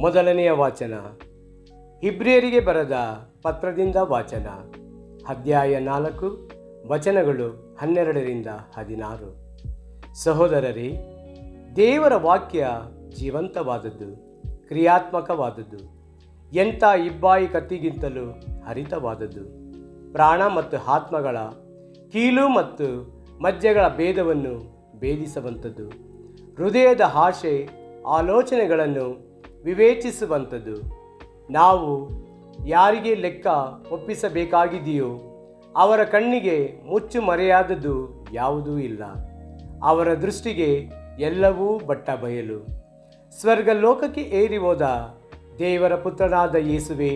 ಮೊದಲನೆಯ ವಾಚನ. ಇಬ್ರಿಯರಿಗೆ ಬರೆದ ಪತ್ರದಿಂದ ವಾಚನ. ಅಧ್ಯಾಯ ನಾಲ್ಕು, ವಚನಗಳು ಹನ್ನೆರಡರಿಂದ ಹದಿನಾರು. ಸಹೋದರರೇ, ದೇವರ ವಾಕ್ಯ ಜೀವಂತವಾದದ್ದು, ಕ್ರಿಯಾತ್ಮಕವಾದದ್ದು, ಎಂಥ ಇಬ್ಬಾಯಿ ಕತ್ತಿಗಿಂತಲೂ ಹರಿತವಾದದ್ದು. ಪ್ರಾಣ ಮತ್ತು ಆತ್ಮಗಳ ಕೀಲು ಮತ್ತು ಮಜ್ಜೆಗಳ ಭೇದವನ್ನು ಭೇದಿಸುವಂಥದ್ದು. ಹೃದಯದ ಆಶೆ ಆಲೋಚನೆಗಳನ್ನು ವಿವೇಚಿಸುವಂಥದ್ದು. ನಾವು ಯಾರಿಗೆ ಲೆಕ್ಕ ಒಪ್ಪಿಸಬೇಕಾಗಿದೆಯೋ ಅವರ ಕಣ್ಣಿಗೆ ಮುಚ್ಚು ಮರೆಯಾದದ್ದು ಯಾವುದೂ ಇಲ್ಲ. ಅವರ ದೃಷ್ಟಿಗೆ ಎಲ್ಲವೂ ಬಟ್ಟ ಬಯಲು. ಸ್ವರ್ಗ ಲೋಕಕ್ಕೆ ಏರಿ ಹೋದ ದೇವರ ಪುತ್ರನಾದ ಯೇಸುವೆ,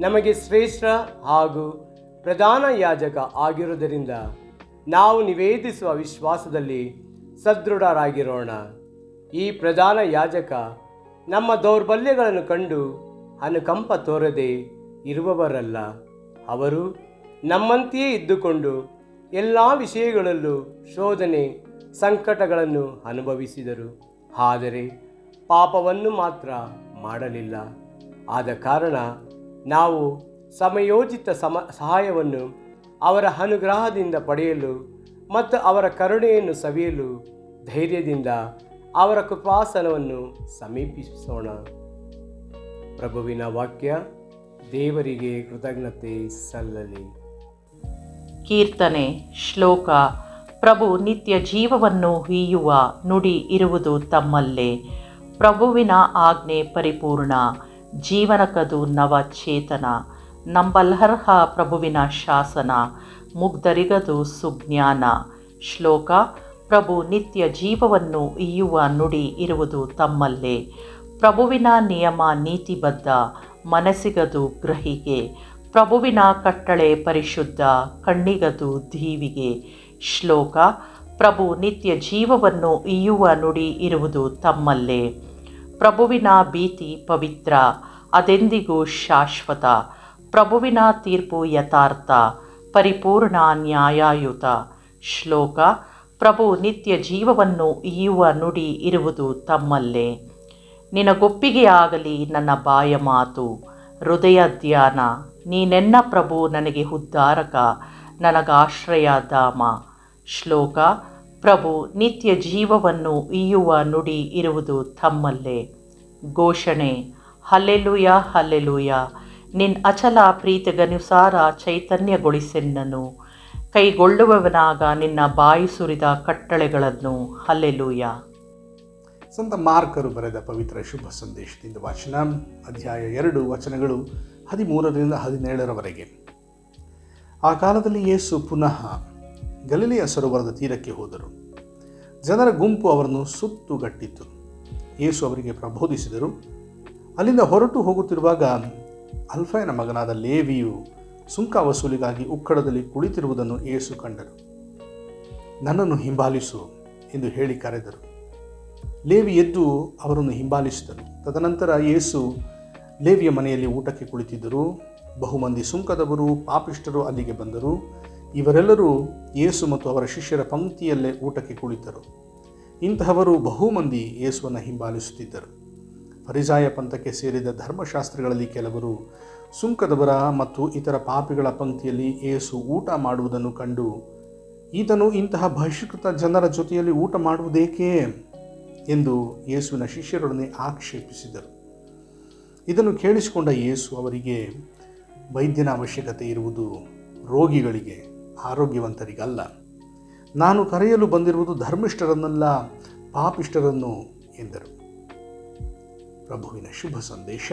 ನಮಗೆ ಶ್ರೇಷ್ಠ ಹಾಗೂ ಪ್ರಧಾನ ಯಾಜಕ ಆಗಿರುವುದರಿಂದ ನಾವು ನಿವೇದಿಸುವ ವಿಶ್ವಾಸದಲ್ಲಿ ಸದೃಢರಾಗಿರೋಣ. ಈ ಪ್ರಧಾನ ಯಾಜಕ ನಮ್ಮ ದೌರ್ಬಲ್ಯಗಳನ್ನು ಕಂಡು ಅನುಕಂಪ ತೋರದೆ ಇರುವವರಲ್ಲ. ಅವರು ನಮ್ಮಂತೆಯೇ ಇದ್ದುಕೊಂಡು ಎಲ್ಲ ವಿಷಯಗಳಲ್ಲೂ ಶೋಧನೆ, ಸಂಕಟಗಳನ್ನು ಅನುಭವಿಸಿದರು. ಆದರೆ ಪಾಪವನ್ನು ಮಾತ್ರ ಮಾಡಲಿಲ್ಲ. ಆದ ಕಾರಣ ನಾವು ಸಮಯೋಚಿತ ಸಮ, ಸಹಾಯವನ್ನು ಅವರ ಅನುಗ್ರಹದಿಂದ ಪಡೆಯಲು ಮತ್ತು ಅವರ ಕರುಣೆಯನ್ನು ಸವಿಯಲು ಧೈರ್ಯದಿಂದ ಅವರ ಕೃಪಾಸನವನ್ನು ಸಮೀಪಿಸೋಣ. ಪ್ರಭುವಿನ ವಾಕ್ಯ, ದೇವರಿಗೆ ಕೃತಜ್ಞತೆ ಸಲ್ಲಲಿ. ಕೀರ್ತನೆ ಶ್ಲೋಕ, ಪ್ರಭು ನಿತ್ಯ ಜೀವವನ್ನು ಹೀಯುವ ನುಡಿ ಇರುವುದು ತಮ್ಮಲ್ಲೇ. ಪ್ರಭುವಿನ ಆಜ್ಞೆ ಪರಿಪೂರ್ಣ ಜೀವನಕದು ನವಚೇತನ. ನಂಬಲರ್ಹ ಪ್ರಭುವಿನ ಶಾಸನ, ಮುಗ್ಧರಿಗದು ಸುಜ್ಞಾನ. ಶ್ಲೋಕ ಪ್ರಭು ನಿತ್ಯ ಜೀವವನ್ನು ಇಯ್ಯುವ ನುಡಿ ಇರುವುದು ತಮ್ಮಲ್ಲೇ. ಪ್ರಭುವಿನ ನಿಯಮ ನೀತಿಬದ್ಧ, ಮನಸ್ಸಿಗದು ಗ್ರಹಿಗೆ. ಪ್ರಭುವಿನ ಕಟ್ಟಳೆ ಪರಿಶುದ್ಧ, ಕಣ್ಣಿಗದು ದೀವಿಗೆ. ಶ್ಲೋಕ, ಪ್ರಭು ನಿತ್ಯ ಜೀವವನ್ನು ಇಯ್ಯುವ ನುಡಿ ಇರುವುದು ತಮ್ಮಲ್ಲೇ. ಪ್ರಭುವಿನ ಭೀತಿ ಪವಿತ್ರ, ಅದೆಂದಿಗೂ ಶಾಶ್ವತ. ಪ್ರಭುವಿನ ತೀರ್ಪು ಯಥಾರ್ಥ, ಪರಿಪೂರ್ಣ ನ್ಯಾಯಯುತ. ಶ್ಲೋಕ ಪ್ರಭು ನಿತ್ಯ ಜೀವವನ್ನು ಈಯುವ ನುಡಿ ಇರುವುದು ತಮ್ಮಲ್ಲೇ. ನಿನಗೊಪ್ಪಿಗೆಯಾಗಲಿ ನನ್ನ ಬಾಯ ಮಾತು. ಹೃದಯ ಧ್ಯಾನ. ನೀನೆನ್ನ ಪ್ರಭು ನನಗೆ ಉದ್ಧಾರಕ. ನನಗಾಶ್ರಯ ಧಾಮ. ಶ್ಲೋಕ. ಪ್ರಭು ನಿತ್ಯ ಜೀವವನ್ನು ಈಯುವ ನುಡಿ ಇರುವುದು ತಮ್ಮಲ್ಲೇ. ಘೋಷಣೆ. Hallelujah hallelujah. ನಿನ್ ಅಚಲ ಪ್ರೀತಿಗನುಸಾರ ಚೈತನ್ಯಗೊಳಿಸೆನ್ನನು. ಕೈಗೊಳ್ಳುವವನಾಗ ನಿನ್ನ ಬಾಯಿ ಸುರಿದ ಕಟ್ಟಳೆಗಳನ್ನು. ಹಲ್ಲೆಲೂಯ. ಸಂತ ಮಾರ್ಕರು ಬರೆದ ಪವಿತ್ರ ಶುಭ ಸಂದೇಶದಿಂದ ವಾಚನ ಅಧ್ಯಾಯ ಎರಡು ವಚನಗಳು ಹದಿಮೂರರಿಂದ ಹದಿನೇಳರವರೆಗೆ. ಆ ಕಾಲದಲ್ಲಿ ಯೇಸು ಪುನಃ ಗಲೀಲಿಯ ಸರೋವರದ ತೀರಕ್ಕೆ ಹೋದರು. ಜನರ ಗುಂಪು ಅವರನ್ನು ಸುತ್ತುಗಟ್ಟಿತ್ತು ಯೇಸು ಅವರಿಗೆ ಪ್ರಬೋಧಿಸಿದರು, ಅಲ್ಲಿಂದ ಹೊರಟು ಹೋಗುತ್ತಿರುವಾಗ ಅಲ್ಫಯನ ಮಗನಾದ ಲೇವಿಯು ಸುಂಕ ವಸೂಲಿಗಾಗಿ ಉಕ್ಕಡದಲ್ಲಿ ಕುಳಿತಿರುವುದನ್ನು ಏಸು ಕಂಡರು. ನನ್ನನ್ನು ಹಿಂಬಾಲಿಸು ಎಂದು ಹೇಳಿ ಕರೆದರು. ಲೇವಿ ಎದ್ದು ಅವರನ್ನು ಹಿಂಬಾಲಿಸಿದರು ತದನಂತರ ಯೇಸು ಲೇವಿಯ ಮನೆಯಲ್ಲಿ ಊಟಕ್ಕೆ ಕುಳಿತಿದ್ದರು. ಬಹುಮಂದಿ ಸುಂಕದವರು ಪಾಪಿಷ್ಟರು ಅಲ್ಲಿಗೆ ಬಂದರು. ಇವರೆಲ್ಲರೂ ಯೇಸು ಮತ್ತು ಅವರ ಶಿಷ್ಯರ ಪಂಕ್ತಿಯಲ್ಲೇ ಊಟಕ್ಕೆ ಕುಳಿತರು. ಇಂತಹವರು ಬಹುಮಂದಿ ಯೇಸುವನ್ನು ಹಿಂಬಾಲಿಸುತ್ತಿದ್ದರು. ಪರಿಜಾಯ ಪಂಥಕ್ಕೆ ಸೇರಿದ ಧರ್ಮಶಾಸ್ತ್ರಗಳಲ್ಲಿ ಕೆಲವರು ಸುಂಕದವರ ಮತ್ತು ಇತರ ಪಾಪಿಗಳ ಪಂಕ್ತಿಯಲ್ಲಿ ಏಸು ಊಟ ಮಾಡುವುದನ್ನು ಕಂಡು, ಈತನು ಇಂತಹ ಬಹಿಷ್ಕೃತ ಜನರ ಜೊತೆಯಲ್ಲಿ ಊಟ ಮಾಡುವುದೇಕೆ ಎಂದು ಯೇಸುವಿನ ಶಿಷ್ಯರೊಡನೆ ಆಕ್ಷೇಪಿಸಿದರು. ಇದನ್ನು ಕೇಳಿಸಿಕೊಂಡ ಯೇಸು ಅವರಿಗೆ ವೈದ್ಯನ ಅವಶ್ಯಕತೆ ಇರುವುದು ರೋಗಿಗಳಿಗೆ, ಆರೋಗ್ಯವಂತರಿಗಲ್ಲ. ನಾನು ಕರೆಯಲು ಬಂದಿರುವುದು ಧರ್ಮಿಷ್ಠರನ್ನಲ್ಲ, ಪಾಪಿಷ್ಠರನ್ನು ಎಂದರು. ಪ್ರಭುವಿನ ಶುಭ ಸಂದೇಶ.